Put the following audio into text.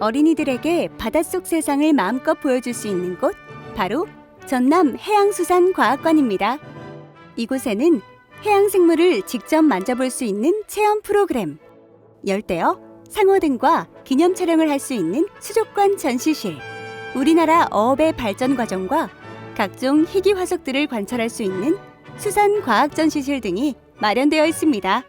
어린이들에게 바닷속 세상을 마음껏 보여줄 수 있는 곳 바로 전남 해양수산과학관입니다. 이곳에는 해양 생물을 직접 만져볼 수 있는 체험 프로그램, 열대어, 상어 등과 기념 촬영을 할 수 있는 수족관 전시실, 우리나라 어업의 발전 과정과 각종 희귀 화석들을 관찰할 수 있는 수산 과학 전시실 등이 마련되어 있습니다.